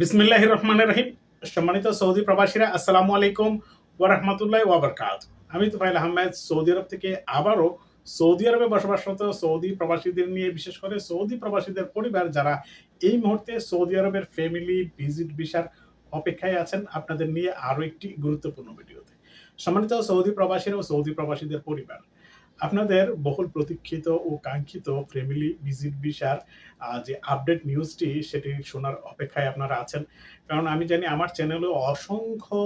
বিসমিল্লাহ রহমান রহিম। সম্মানিত সৌদি প্রবাসীরা, আসসালামু আলাইকুম ওরহমতুল্লাহ ওয়াবরকাত। আমি তুফাইল আহমেদ, সৌদি আরব থেকে আবারও সৌদি আরবে বসবাসরত সৌদি প্রবাসীদের নিয়ে, বিশেষ করে সৌদি প্রবাসীদের পরিবার যারা এই মুহূর্তে সৌদি আরবের ফ্যামিলি ভিজিট ভিসার অপেক্ষায় আছেন, আপনাদের নিয়ে আরও একটি গুরুত্বপূর্ণ ভিডিওতে। সম্মানিত সৌদি প্রবাসীরা ও সৌদি প্রবাসীদের পরিবার আপনাদের বহুল প্রতীক্ষিত ও কাঙ্ক্ষিত ফ্যামিলি ভিজিট ভিসার যে আপডেট নিউজটি, সেটি শোনার অপেক্ষায় আপনারা আছেন। কারণ আমি জানি আমার চ্যানেলে অসংখ্য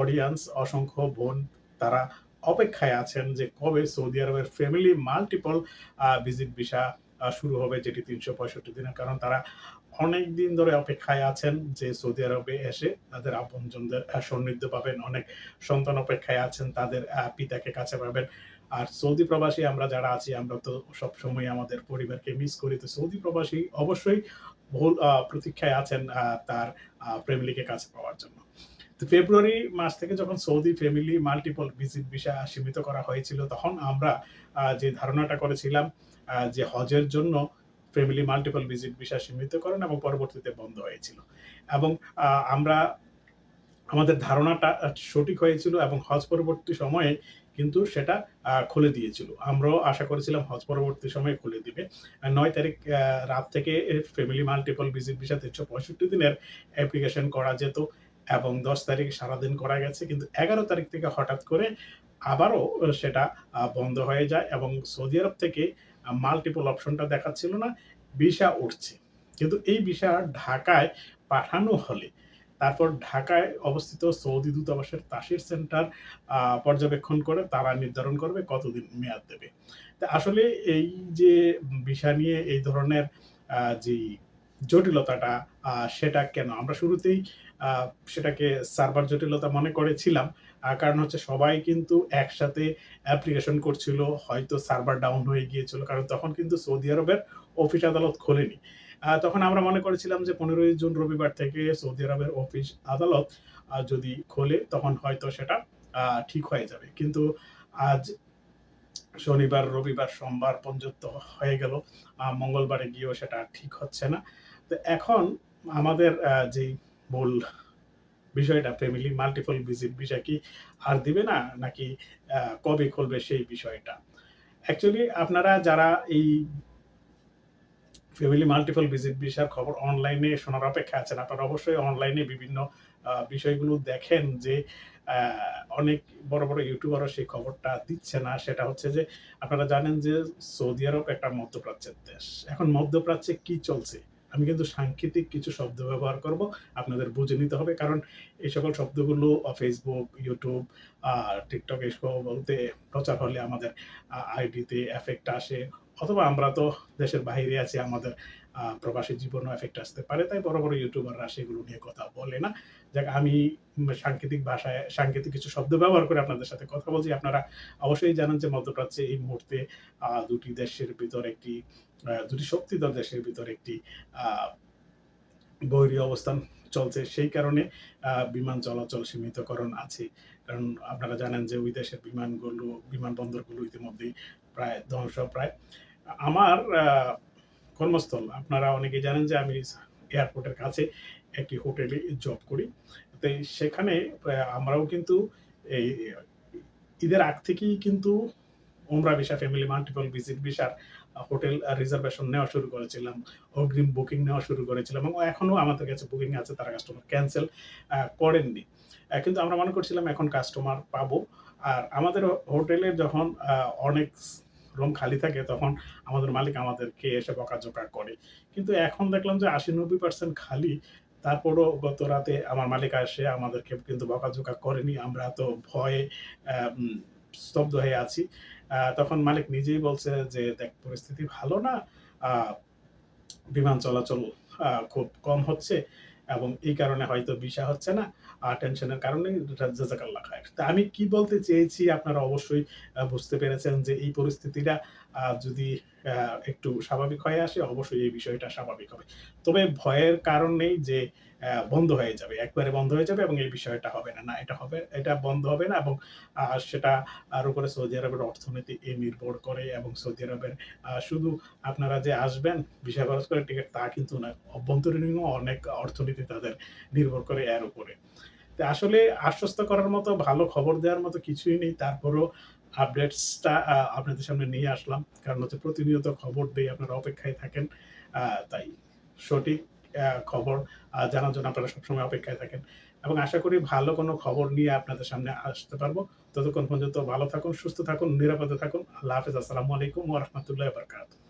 অডিয়েন্স অসংখ্য বোন তারা অপেক্ষায় আছেন যে কবে সৌদি আরবের ফ্যামিলি মাল্টিপল ভিজিট ভিসা শুরু হবে, যেটি তিনশো পঁয়ষট্টি দিনের। কারণ তারা অনেক দিন ধরে অপেক্ষায় আছেন যে সৌদি আরবে এসে তাদের আপনজনদের জনদের সমৃদ্ধ পাবেন। অনেক সন্তান অপেক্ষায় আছেন, তাদের পিতাকে কাছে পাবেন। আর সৌদি প্রবাসী আমরা যারা আছি, আমরা তো সবসময় আমাদের পরিবারকে মিস করি। তো সৌদি প্রবাসী অবশ্যই বহুল প্রতীক্ষায় আছেন তার ফ্যামিলিকে কাছে পাওয়ার জন্য। তো ফেব্রুয়ারি মাস থেকে যখন Saudi family multiple visit visa সীমিত করা হয়েছিল, তখন আমরা যে ধারণাটা করেছিলাম যে হজের জন্য ফ্যামিলি মাল্টিপল ভিজিট ভিসা সীমিত করেন এবং পরবর্তীতে বন্ধ হয়েছিল। এবং আমরা, আমাদের ধারণাটা সঠিক হয়েছিল এবং হজ পরবর্তী সময়ে কিন্তু সেটা খুলে দিয়েছিল। আমরাও আশা করেছিলাম হজ পরবর্তী সময়ে খুলে দিবে। নয় তারিখ রাত থেকে ফ্যামিলি মাল্টিপল ভিজিট ভিসা তিনশো পঁয়ষট্টি দিনের অ্যাপ্লিকেশন করা যেত এবং দশ তারিখ সারাদিন করা গেছে। কিন্তু এগারো তারিখ থেকে হঠাৎ করে আবারও সেটা বন্ধ হয়ে যায় এবং সৌদি আরব থেকে মাল্টিপল অপশনটা দেখাচ্ছিল না ভিসা উঠছে। কিন্তু এই ভিসা ঢাকায় পাঠানো হলে তারপর ঢাকায় অবস্থিত সৌদি দূতাবাসের তাসির সেন্টার পর্যবেক্ষণ করে তারা নির্ধারণ করবে কতদিন মেয়াদ দেবে। তা আসলে এই যে ভিসা নিয়ে, এই ধরনের যে জটিলতাটা সেটা কেন? আমরা শুরুতেই সেটাকে সার্ভার জটিলতা মনে করেছিলাম কারণ হচ্ছে সবাই কিন্তু একসাথে অ্যাপ্লিকেশন করছিল, হয়তো সার্ভার ডাউন হয়ে গিয়েছিল, কারণ তখন কিন্তু সৌদি আরবের অফিস আদালত খোলেনি। তখন আমরা মনে করেছিলাম যে পনেরোই জুন রবিবার থেকে সৌদি আরবের অফিস আদালত যদি খোলে, তখন হয়তো সেটা ঠিক হয়ে যাবে। কিন্তু আজ শনিবার, রবিবার, সোমবার পর্যন্ত হয়ে গেল। মঙ্গলবারে গিয়েও সেটা ঠিক হচ্ছে না। তো এখন আমাদের যেই মূল বিষয়টা ফ্যামিলি মাল্টিপল ভিজিট বিষয় কি আর দিবে না, নাকি কবে খুলবে সেই বিষয়টা? অ্যাকচুয়ালি আপনারা যারা এই ফ্যামিলি মাল্টিপল ভিজিট ভিসার খবর অনলাইনে শোনার অপেক্ষা আছেন। আপনারা অবশ্যই অনলাইনে বিভিন্ন বিষয়গুলো দেখেন যে অনেক বড় বড় ইউটিউবারও সেই খবরটা দিচ্ছে না। সেটা হচ্ছে যে, আপনারা জানেন যে সৌদি আরব একটা মধ্যপ্রাচ্যের দেশ। এখন মধ্যপ্রাচ্যে কি চলছে? আমি কিন্তু সাংকেতিক কিছু শব্দ ব্যবহার করব, আপনাদের বুঝে নিতে হবে। কারণ এই সকল শব্দগুলো ফেসবুক ইউটিউব টিকটক এসব বলতে প্রচার হলে আমাদের আইডিতে এফেক্ট আসে। অথবা আমরা তো দেশের বাইরে আছি, আমাদের প্রবাসী জীবনও এফেক্ট আসতে পারে। তাই বড় বড় ইউটিউবাররা সেগুলো নিয়ে কথা বলে না। যাক, আমি সাংকেতিক ভাষায় সাংকেতিক কিছু শব্দ ব্যবহার করে আপনাদের সাথে কথা বলছি। আপনারা অবশ্যই জানেন যে মধ্যপ্রাচ্যে এই মুহূর্তে দুটি দেশের ভিতর একটি দুটি শক্তিধর দেশের ভিতর একটি বৈরী অবস্থান চলছে। সেই কারণে বিমান চলাচল সীমিতকরণ আছে। কারণ আপনারা জানেন যে ওই দেশের বিমানগুলো, বিমানবন্দরগুলো ইতিমধ্যেই প্রায় ধ্বংস প্রায়। আমার কর্মস্থল। আপনারা অনেকে জানেন যে আমি এয়ারপোর্টের কাছে একটি হোটেলে জব করি। তো সেখানে আমরাও কিন্তু এই, ঈদের আগ থেকেই কিন্তু ওমরা ভিসা, ফ্যামিলি মাল্টিপল ভিজিট ভিসার হোটেল রিজার্ভেশন নেওয়া শুরু করেছিলাম, অগ্রিম বুকিং নেওয়া শুরু করেছিলাম এবং এখনও আমাদের কাছে বুকিং আছে, তারা কাস্টমার ক্যান্সেল করেননি। কিন্তু আমরা মনে করছিলাম এখন কাস্টমার পাবো। আর আমাদের হোটেলে যখন অনেক রুম খালি থাকে, তখন আমাদের মালিক আমাদেরকে এসে বকাঝোকা করে। কিন্তু এখন দেখলাম যে আশি নব্বই পার্সেন্ট খালি, তারপরও গত রাতে আমার মালিক আসে, আমাদেরকে কিন্তু বকাঝোকা করেনি। আমরা তো ভয়ে স্তব্ধ হয়ে আছি। তখন মালিক নিজেই বলছে যে, দেখ, পরিস্থিতি ভালো না বিমান চলাচল খুব কম হচ্ছে। এবং এই কারণে হয়তো ভিসা হচ্ছে না, আর টেনশনের কারণে জাজাকাল্লা খায় তা আমি কি বলতে চেয়েছি আপনারা অবশ্যই বুঝতে পেরেছেন যে এই পরিস্থিতিটা যদি একটু স্বাভাবিক হয়ে আসে, অবশ্যই এই বিষয়টা স্বাভাবিক হবে। তবে ভয়ের কারণ নেই যে বন্ধ হয়ে যাবে। একবারে বন্ধ হয়ে যাবে এবং এই বিষয়টা হবে না। না, এটা হবে, এটা বন্ধ হবে না এবং সেটা আর উপরে সৌদি আরবের অর্থনীতি এ নির্ভর করে এবং সৌদি আরবের শুধু আপনারা যে আসবেন, ভিসা খরচ করে টিকেট তা কিন্তু না। অভ্যন্তরীণও অনেক অর্থনীতি তাদের নির্ভর করে এর উপরে। আসলে আশ্বস্ত করার মতো, ভালো খবর দেওয়ার মতো কিছুই নেই। তারপরও আপডেটসটা আপনাদের সামনে নিয়ে আসলাম। কারণ হচ্ছে প্রতিনিয়ত খবর দিয়ে আপনারা অপেক্ষায় থাকেন। তাই সঠিক খবর জানার জন্য আপনারা সবসময় অপেক্ষায় থাকেন। এবং আশা করি ভালো কোনো খবর নিয়ে আপনাদের সামনে আসতে পারব। ততক্ষণ পর্যন্ত ভালো থাকুন, সুস্থ থাকুন, নিরাপদে থাকুন। আল্লাহ হাফেজ। আসসালামু আলাইকুম ওরহমতুল্লাহ বারাকাতুহু।